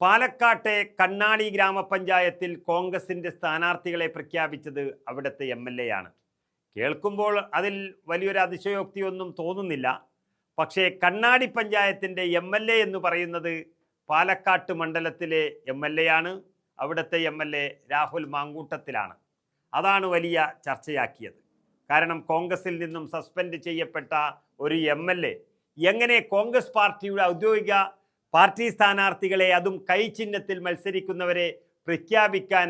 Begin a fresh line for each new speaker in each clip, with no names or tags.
പാലക്കാട്ടെ കണ്ണാടി ഗ്രാമപഞ്ചായത്തിൽ കോൺഗ്രസിന്റെ സ്ഥാനാർത്ഥികളെ പ്രഖ്യാപിച്ചത് അവിടുത്തെ എം എൽ എ ആണ്. കേൾക്കുമ്പോൾ അതിൽ വലിയൊരു അതിശയോക്തിയൊന്നും തോന്നുന്നില്ല. പക്ഷേ കണ്ണാടി പഞ്ചായത്തിന്റെ എം എൽ എ എന്ന് പറയുന്നത് പാലക്കാട്ട് മണ്ഡലത്തിലെ എം എൽ എ ആണ്. അവിടുത്തെ എം എൽ എ രാഹുൽ മാങ്കൂട്ടത്തിലാണ്. അതാണ് വലിയ ചർച്ചയാക്കിയത്. കാരണം കോൺഗ്രസിൽ നിന്നും സസ്പെൻഡ് ചെയ്യപ്പെട്ട ഒരു എം എൽ എ എങ്ങനെ കോൺഗ്രസ് പാർട്ടിയുടെ ഔദ്യോഗിക പാർട്ടി സ്ഥാനാർത്ഥികളെ അതും കൈചിഹ്നത്തിൽ മത്സരിക്കുന്നവരെ പ്രഖ്യാപിക്കാൻ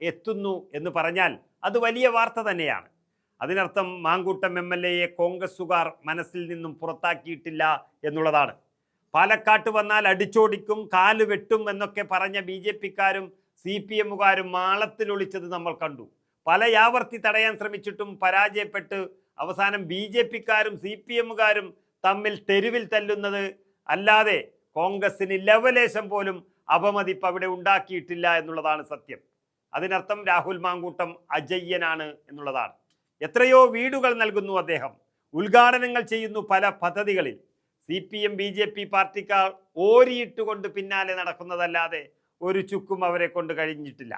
എത്തുന്നു എന്ന് പറഞ്ഞാൽ അത് വലിയ വാർത്ത തന്നെയാണ്. അതിനർത്ഥം മാങ്കൂട്ടം എം എൽ എയെ കോൺഗ്രസുകാർ മനസ്സിൽ നിന്നും പുറത്താക്കിയിട്ടില്ല എന്നുള്ളതാണ്. പാലക്കാട്ട് വന്നാൽ അടിച്ചോടിക്കും കാൽ വെട്ടും എന്നൊക്കെ പറഞ്ഞ ബി ജെ പിക്കാരും സി പി എമ്മുകാരും മാളത്തിലൊളിച്ചത് നമ്മൾ കണ്ടു. പല യാവർത്തി തടയാൻ ശ്രമിച്ചിട്ടും പരാജയപ്പെട്ട് അവസാനം ബി ജെ പിക്കാരും സി പി എമ്മുകാരും തമ്മിൽ തെരുവിൽ തല്ലുന്നത് അല്ലാതെ കോൺഗ്രസിന് ലവലേശം പോലും അപമതിപ്പ് അവിടെ ഉണ്ടാക്കിയിട്ടില്ല എന്നുള്ളതാണ് സത്യം. അതിനർത്ഥം രാഹുൽ മാങ്കൂട്ടം അജയ്യനാണ് എന്നുള്ളതാണ്. എത്രയോ വീടുകൾ നൽകുന്നു അദ്ദേഹം. ഉദ്ഘാടനങ്ങൾ ചെയ്യുന്നു പല പദ്ധതികളിൽ. C P M B J P പാർട്ടിക്കാർ ഓരിയിട്ടുകൊണ്ട് പിന്നാലെ നടക്കുന്നതല്ലാതെ ഒരു ചുക്കും അവരെ കൊണ്ട് കഴിഞ്ഞിട്ടില്ല.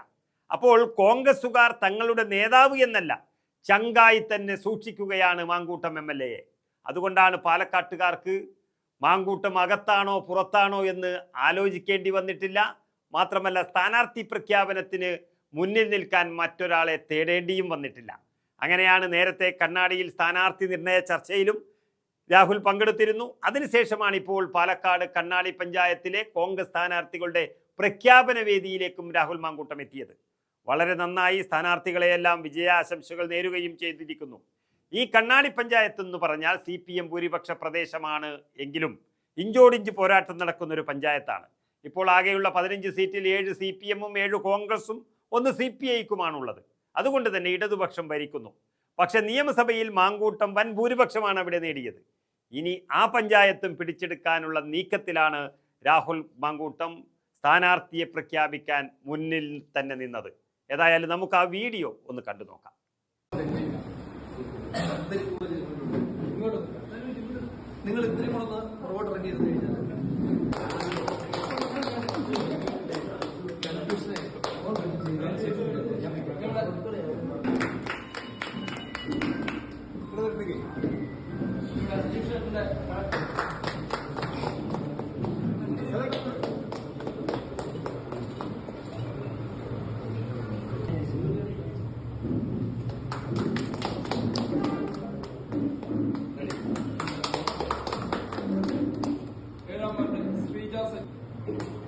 അപ്പോൾ കോൺഗ്രസുകാർ തങ്ങളുടെ നേതാവ് എന്നല്ല ചങ്കായി തന്നെ സൂക്ഷിക്കുകയാണ് മാങ്കൂട്ടം എം. അതുകൊണ്ടാണ് പാലക്കാട്ടുകാർക്ക് മാങ്കൂട്ടം അകത്താണോ പുറത്താണോ എന്ന് ആലോചിക്കേണ്ടി വന്നിട്ടില്ല. മാത്രമല്ല സ്ഥാനാർത്ഥി പ്രഖ്യാപനത്തിന് മുന്നിൽ നിൽക്കാൻ മറ്റൊരാളെ തേടേണ്ടിയും വന്നിട്ടില്ല. അങ്ങനെയാണ് നേരത്തെ കണ്ണാടിയിൽ സ്ഥാനാർത്ഥി നിർണയ ചർച്ചയിലും രാഹുൽ പങ്കെടുത്തിരുന്നു. അതിനുശേഷമാണ് ഇപ്പോൾ പാലക്കാട് കണ്ണാടി പഞ്ചായത്തിലെ കോൺഗ്രസ് സ്ഥാനാർത്ഥികളുടെ പ്രഖ്യാപന വേദിയിലേക്കും രാഹുൽ മാങ്കൂട്ടം എത്തിയത്. വളരെ നന്നായി സ്ഥാനാർത്ഥികളെയെല്ലാം വിജയാശംസകൾ നേരുകയും ചെയ്തിരിക്കുന്നു. ഈ കണ്ണാടി പഞ്ചായത്ത് എന്ന് പറഞ്ഞാൽ സി പി എം ഭൂരിപക്ഷ പ്രദേശമാണ് എങ്കിലും ഇഞ്ചോടിഞ്ച് പോരാട്ടം നടക്കുന്ന ഒരു പഞ്ചായത്താണ്. ഇപ്പോൾ ആകെയുള്ള പതിനഞ്ച് സീറ്റിൽ ഏഴ് സി പി എമ്മും ഏഴ് കോൺഗ്രസും ഒന്ന് സി പി ഐക്കുമാണുള്ളത്. അതുകൊണ്ട് തന്നെ ഇടതുപക്ഷം ഭരിക്കുന്നു. പക്ഷെ നിയമസഭയിൽ മാങ്കൂട്ടം വൻ ഭൂരിപക്ഷമാണ് അവിടെ നേടിയത്. ഇനി ആ പഞ്ചായത്തും പിടിച്ചെടുക്കാനുള്ള നീക്കത്തിലാണ് രാഹുൽ മാങ്കൂട്ടം സ്ഥാനാർത്ഥിയെ പ്രഖ്യാപിക്കാൻ മുന്നിൽ തന്നെ നിന്നത്. ഏതായാലും നമുക്ക് ആ വീഡിയോ ഒന്ന് കണ്ടു നോക്കാം
നിങ്ങൾ ഇത്രയും കൂടെ ഒന്ന് പുറകോട്ട് ഇറങ്ങിയിരുന്നു കഴിഞ്ഞാൽ ഏഴാം Thank you.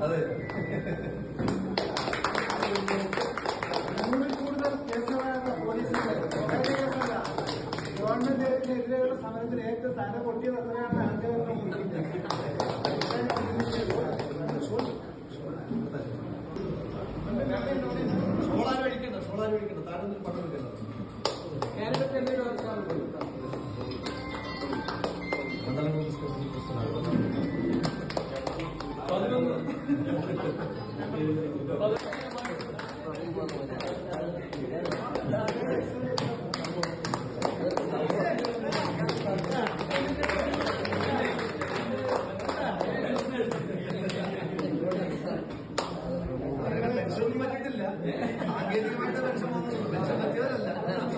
അതെ
ഗവൺമെന്റിനെതിരെയുള്ള സമരത്തിൽ ഏറ്റവും തല പൊട്ടിയത് എത്രയാണ് സാങ്കേതികമായിട്ട് വിഷമമൊന്നും വിഷമത്തിയതല്ല
രണ്ട്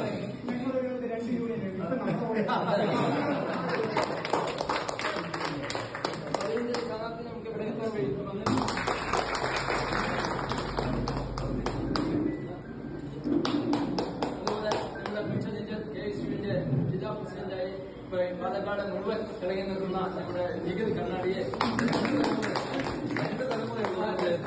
യൂണിയൻ സ്ഥാനാർത്ഥി നമുക്ക് ഇവിടെ എത്താൻ കഴിയും ജില്ലാ പ്രസിഡന്റായി പാലക്കാട് മുഴുവൻ തിളങ്ങി നിൽക്കുന്ന നമ്മുടെ ലീഗിൽ കണ്ണാടിയെ